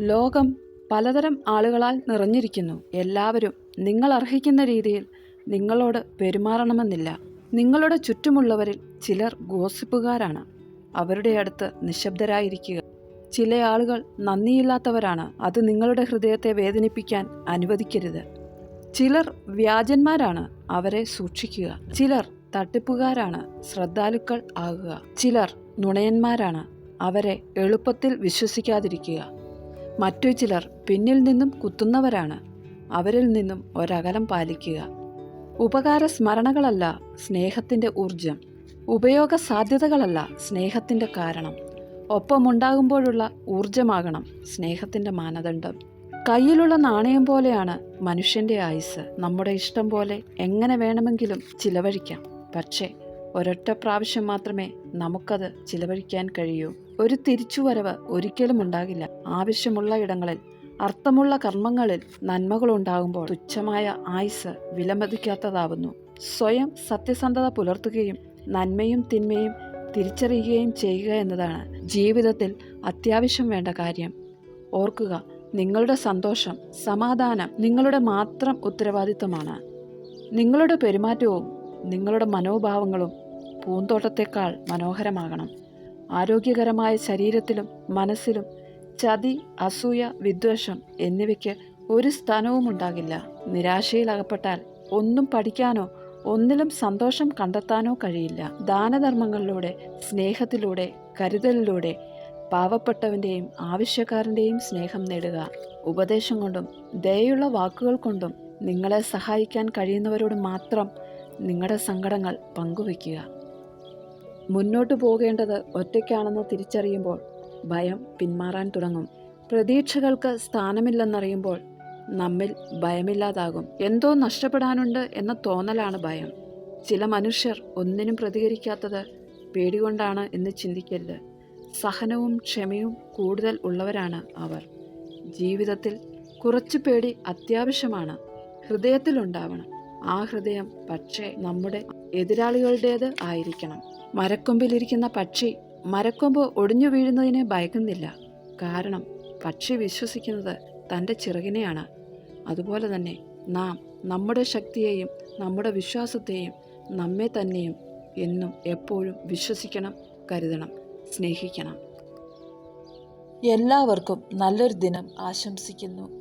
ലോകം പലതരം ആളുകളാൽ നിറഞ്ഞിരിക്കുന്നു. എല്ലാവരും നിങ്ങൾ അർഹിക്കുന്ന രീതിയിൽ നിങ്ങളോട് പെരുമാറണമെന്നില്ല. നിങ്ങളുടെ ചുറ്റുമുള്ളവരിൽ ചിലർ ഗോസിപ്പുകാരാണ്. അവരുടെ അടുത്ത് നിശബ്ദരായിരിക്കുക. ചില ആളുകൾ നന്ദിയില്ലാത്തവരാണ്. അത് നിങ്ങളുടെ ഹൃദയത്തെ വേദനിപ്പിക്കാൻ അനുവദിക്കരുത്. ചിലർ വ്യാജന്മാരാണ്. അവരെ സൂക്ഷിക്കുക. ചിലർ തട്ടിപ്പുകാരാണ്. ശ്രദ്ധാലുക്കൾ ആകുക. ചിലർ നുണയന്മാരാണ്. അവരെ എളുപ്പത്തിൽ വിശ്വസിക്കാതിരിക്കുക. മറ്റു ചിലർ പിന്നിൽ നിന്നും കുത്തുന്നവരാണ്. അവരിൽ നിന്നും ഒരകലം പാലിക്കുക. ഉപകാര സ്മരണകളല്ല സ്നേഹത്തിന്റെ ഊർജം ഉപയോഗ സാധ്യതകളല്ല സ്നേഹത്തിന്റെ കാരണം. ഒപ്പമുണ്ടാകുമ്പോഴുള്ള ഊർജമാകണം സ്നേഹത്തിന്റെ മാനദണ്ഡം. കയ്യിലുള്ള നാണയം പോലെയാണ് മനുഷ്യന്റെ ആയുസ് നമ്മുടെ ഇഷ്ടം പോലെ എങ്ങനെ വേണമെങ്കിലും ചിലവഴിക്കാം. പക്ഷേ ഒരൊറ്റ പ്രാവശ്യം മാത്രമേ നമുക്കത് ചിലവഴിക്കാൻ കഴിയൂ. ഒരു തിരിച്ചുവരവ് ഒരിക്കലും ഉണ്ടാകില്ല. ആവശ്യമുള്ള ഇടങ്ങളിൽ അർത്ഥമുള്ള കർമ്മങ്ങളിൽ നന്മകളുണ്ടാകുമ്പോൾ തുച്ഛമായ ആയുസ് വിലമതിക്കാത്തതാവുന്നു. സ്വയം സത്യസന്ധത പുലർത്തുകയും നന്മയും തിന്മയും തിരിച്ചറിയുകയും ചെയ്യുക എന്നതാണ് ജീവിതത്തിൽ അത്യാവശ്യം വേണ്ട കാര്യം. ഓർക്കുക നിങ്ങളുടെ സന്തോഷം സമാധാനം നിങ്ങളുടെ മാത്രം ഉത്തരവാദിത്തമാണ് നിങ്ങളുടെ പെരുമാറ്റവും നിങ്ങളുടെ മനോഭാവങ്ങളും പൂന്തോട്ടത്തേക്കാൾ മനോഹരമാകണം. ആരോഗ്യകരമായ ശരീരത്തിലും മനസ്സിലും ചതി അസൂയ വിദ്വേഷം എന്നിവയ്ക്ക് ഒരു സ്ഥാനവും ഉണ്ടാകില്ല നിരാശയിലകപ്പെട്ടാൽ ഒന്നും പഠിക്കാനോ ഒന്നിലും സന്തോഷം കണ്ടെത്താനോ കഴിയില്ല. ദാനധർമ്മങ്ങളിലൂടെ സ്നേഹത്തിലൂടെ കരുതലിലൂടെ പാവപ്പെട്ടവന്റെയും ആവശ്യക്കാരന്റെയും സ്നേഹം നേടുക. ഉപദേശം കൊണ്ടും ദയുള്ള വാക്കുകൾ കൊണ്ടും നിങ്ങളെ സഹായിക്കാൻ കഴിയുന്നവരോട് മാത്രം നിങ്ങളുടെ സങ്കടങ്ങൾ പങ്കുവയ്ക്കുക. മുന്നോട്ടു പോകേണ്ടത് ഒറ്റയ്ക്കാണെന്ന് തിരിച്ചറിയുമ്പോൾ ഭയം പിന്മാറാൻ തുടങ്ങും. പ്രതീക്ഷകൾക്ക് സ്ഥാനമില്ലെന്നറിയുമ്പോൾ നമ്മിൽ ഭയമില്ലാതാകും. എന്തോ നഷ്ടപ്പെടാനുണ്ട് എന്ന തോന്നലാണ് ഭയം. ചില മനുഷ്യർ ഒന്നിനും പ്രതികരിക്കാത്തത് പേടികൊണ്ടാണ് എന്ന് ചിന്തിക്കരുത്. സഹനവും ക്ഷമയും കൂടുതൽ ഉള്ളവരാണ് അവർ. ജീവിതത്തിൽ കുറച്ച് പേടി അത്യാവശ്യമാണ്. ഹൃദയത്തിലുണ്ടാവണം. ആ ഹൃദയം പക്ഷേ നമ്മുടെ എതിരാളികളുടേത് ആയിരിക്കണം. മരക്കൊമ്പിലിരിക്കുന്ന പക്ഷി മരക്കൊമ്പ് ഒടിഞ്ഞു വീഴുന്നതിനെ ഭയക്കുന്നില്ല. കാരണം പക്ഷി വിശ്വസിക്കുന്നത് തന്റെ ചിറകിനെയാണ്. അതുപോലെ തന്നെ നാം നമ്മുടെ ശക്തിയെയും നമ്മുടെ വിശ്വാസത്തെയും നമ്മെ തന്നെയും എന്നും എപ്പോഴും വിശ്വസിക്കണം കരുതണം സ്നേഹിക്കണം. എല്ലാവർക്കും നല്ലൊരു ദിനം ആശംസിക്കുന്നു.